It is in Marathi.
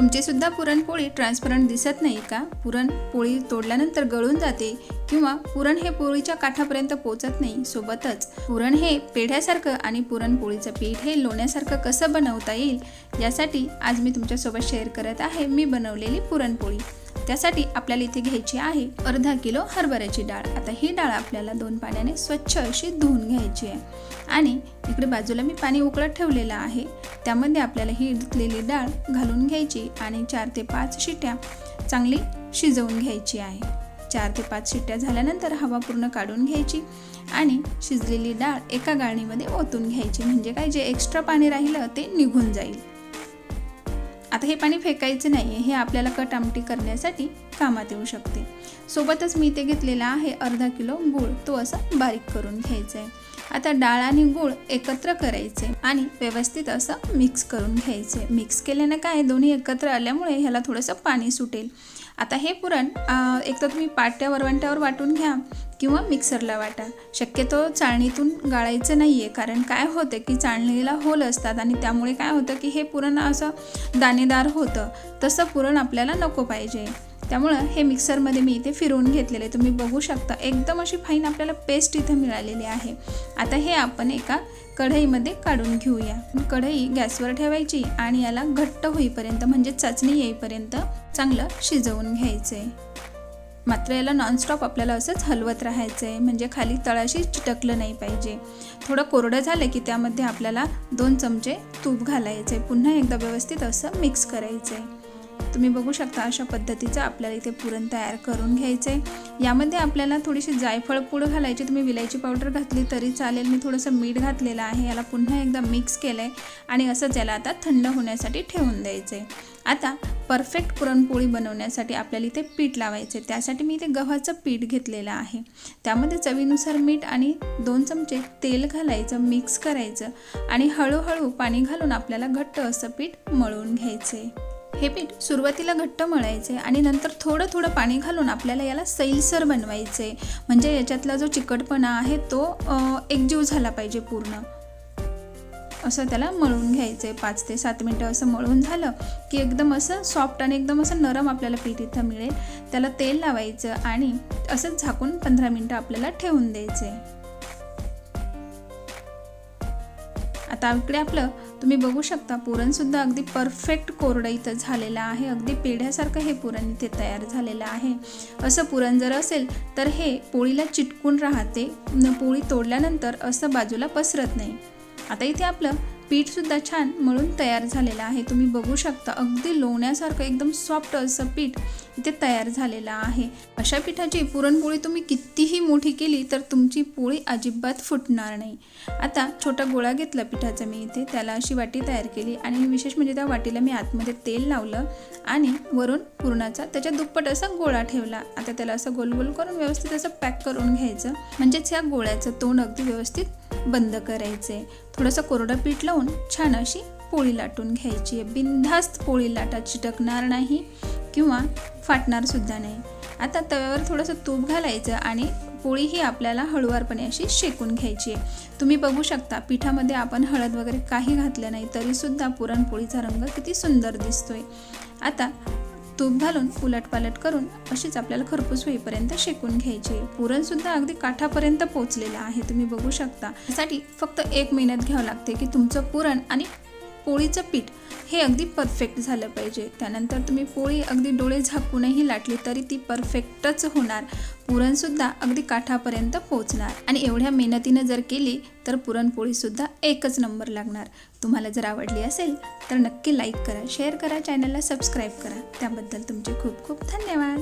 तुमचीसुद्धा पुरणपोळी ट्रान्सपरंट दिसत नाही का? पुरणपोळी तोडल्यानंतर गळून जाते किंवा पुरण हे पोळीच्या काठापर्यंत पोचत नाही सोबतच पुरण हे पेढ्यासारखं आणि पुरणपोळीचं पीठ हे लोण्यासारखं कसं बनवता येईल यासाठी आज मी तुमच्यासोबत शेअर करत आहे मी बनवलेली पुरणपोळी. त्यासाठी आपल्याला इथे घ्यायची आहे अर्धा किलो हरभऱ्याची डाळ. आता ही डाळ आपल्याला दोन पाण्याने स्वच्छ अशी धुवून घ्यायची आहे. आणि इकडे बाजूला मी पाणी उकळत ठेवलेलं आहे. त्यामध्ये आपल्याला ही धुतलेली डाळ घालून घ्यायची आणि चार ते पाच शिट्या चांगली शिजवून घ्यायची आहे. चार ते पाच शिट्ट्या झाल्यानंतर हवा पूर्ण काढून घ्यायची आणि शिजलेली डाळ एका गाळणीमध्ये ओतून घ्यायची. म्हणजे काय? जे एक्स्ट्रा पाणी राहिलं ते निघून जाईल. आता हे पाणी फेकायचं नाही आहे हे आपल्याला कट आमटी करण्यासाठी कामात येऊ शकते. सोबतच मी इथे घेतलेला आहे अर्धा किलो गूळ तो असा बारीक करून घ्यायचा आहे. आता डाळ आणि गूळ एकत्र करायचे आणि व्यवस्थित असं मिक्स करून घ्यायचे. मिक्स केल्यानं काय दोन्ही एकत्र आल्यामुळे ह्याला थोडंसं पाणी सुटेल. आता हे पुरण एक तर तुम्ही पाट्या वरवंट्यावर वाटून घ्या किंवा मिक्सरला वाटा. शक्यतो चाळणीतून गाळायचं नाही आहे कारण काय होतं की चाळणीला होल असतात आणि त्यामुळे काय होतं की हे पुरण असं दाणेदार होतं. तसं पुरण आपल्याला नको पाहिजे. त्यामुळं हे मिक्सरमध्ये मी इथे फिरवून घेतलेले तुम्ही बघू शकता एकदम अशी फाईन आपल्याला पेस्ट इथं मिळालेली आहे. आता हे आपण एका कढईमध्ये काढून घेऊया. कढई गॅसवर ठेवायची आणि याला घट्ट होईपर्यंत म्हणजे चाचणी येईपर्यंत चांगलं शिजवून घ्यायचं आहे मात्र याला नॉनस्टॉप आपल्याला असंच हलवत राहायचं आहे म्हणजे खाली तळाशी चिटकलं नाही पाहिजे. थोडं कोरडं झालं की त्यामध्ये आपल्याला दोन चमचे तूप घालायचे पुन्हा एकदा व्यवस्थित असं मिक्स करायचं आहे तुम्ही बघू शकता अशा पद्धतीचं आपल्याला इथे पुरण तयार करून घ्यायचं आहे यामध्ये आपल्याला थोडीशी जायफळ पूड घालायची तुम्ही विलायची पावडर घातली तरी चालेल. मी थोडंसं मीठ घातलेलं आहे याला पुन्हा एकदा मिक्स केलं आहे आणि असंच याला आता थंड होण्यासाठी ठेवून द्यायचं आहे आता परफेक्ट पुरणपोळी बनवण्यासाठी आपल्याला इथे पीठ लावायचं आहे त्यासाठी मी इथे गव्हाचं पीठ घेतलेलं आहे. त्यामध्ये चवीनुसार मीठ आणि दोन चमचे तेल घालायचं मिक्स करायचं आणि हळूहळू पाणी घालून आपल्याला घट्ट असं पीठ मळून घ्यायचं आहे हे पीठ सुरुवातीला घट्ट मळायचे आणि नंतर थोडं थोडं पाणी घालून आपल्याला याला सैलसर बनवायचे. म्हणजे याच्यातला जो चिकटपणा आहे तो एकजीव झाला पाहिजे पूर्ण. असं त्याला मळून घ्यायचं. आहे पाच ते सात मिनटं असं मळून झालं की एकदम असं सॉफ्ट आणि एकदम असं नरम आपल्याला पीठ इथं मिळेल. त्याला तेल लावायचं आणि असंच झाकून पंधरा मिनटं आपल्याला ठेवून द्यायचं. आता इकडे आपलं तुम्ही बघू शकता पुरणसुद्धा अगदी परफेक्ट कोरडं इथं झालेलं आहे. अगदी पेढ्यासारखं हे पुरण इथे तयार झालेलं आहे. असं पुरण जर असेल तर हे पोळीला चिटकून राहते. पोळी तोडल्यानंतर असं बाजूला पसरत नाही. आता इथे आपलं पीठसुद्धा छान मळून तयार झालेलं आहे. तुम्ही बघू शकता अगदी लोण्यासारखं एकदम सॉफ्ट असं पीठ इथे तयार झालेलं आहे. अशा पिठाची पुरणपोळी तुम्ही कितीही मोठी केली तर तुमची पोळी अजिबात फुटणार नाही. आता छोटा गोळा घेतला पिठाचा मी इथे त्याला अशी वाटी तयार केली आणि विशेष म्हणजे त्या वाटीला मी आतमध्ये तेल लावलं आणि वरून पुरणाचा त्याच्या दुप्पट असा गोळा ठेवला. आता त्याला असं गोल गोल करून व्यवस्थित असं पॅक करून घ्यायचं. म्हणजेच ह्या गोळ्याचं तोंड अगदी व्यवस्थित बंद करायचे. थोडंसं कोरडं पीठ लावून छान अशी पोळी लाटून घ्यायची. आहे बिनधास्त पोळी लाटा चिटकणार नाही किंवा फाटणारसुद्धा नाही. आता तव्यावर थोडंसं तूप घालायचं आणि पोळी ही आपल्याला हळुवारपणे अशी शेकून घ्यायची आहे. तुम्ही बघू शकता पिठामध्ये आपण हळद वगैरे काही घातलं नाही तरीसुद्धा पुरणपोळीचा रंग किती सुंदर दिसतोय. आता तूप घालून उलटपालट करून अशीच आपल्याला खरपूस होईपर्यंत शेकून घ्यायची. पुरणसुद्धा अगदी काठापर्यंत पोचलेलं आहे तुम्ही बघू शकता. यासाठी फक्त एक मेहनत घ्यावं लागते की तुमचं पुरण आणि पोळीचं पीठ हे अगदी परफेक्ट झालं पाहिजे. त्यानंतर तुम्ही पोळी अगदी डोळे झाकूनही लाटली तरी ती परफेक्टच होणार. पुरणसुद्धा अगदी काठापर्यंत पोचणार आणि एवढ्या मेहनतीनं जर केली तर पुरणपोळीसुद्धा एकच नंबर लागणार. तुम्हाला जर आवडली असेल तर नक्की लाईक करा शेअर करा चॅनलला सबस्क्राईब करा. त्याबद्दल तुमचे खूप खूप धन्यवाद.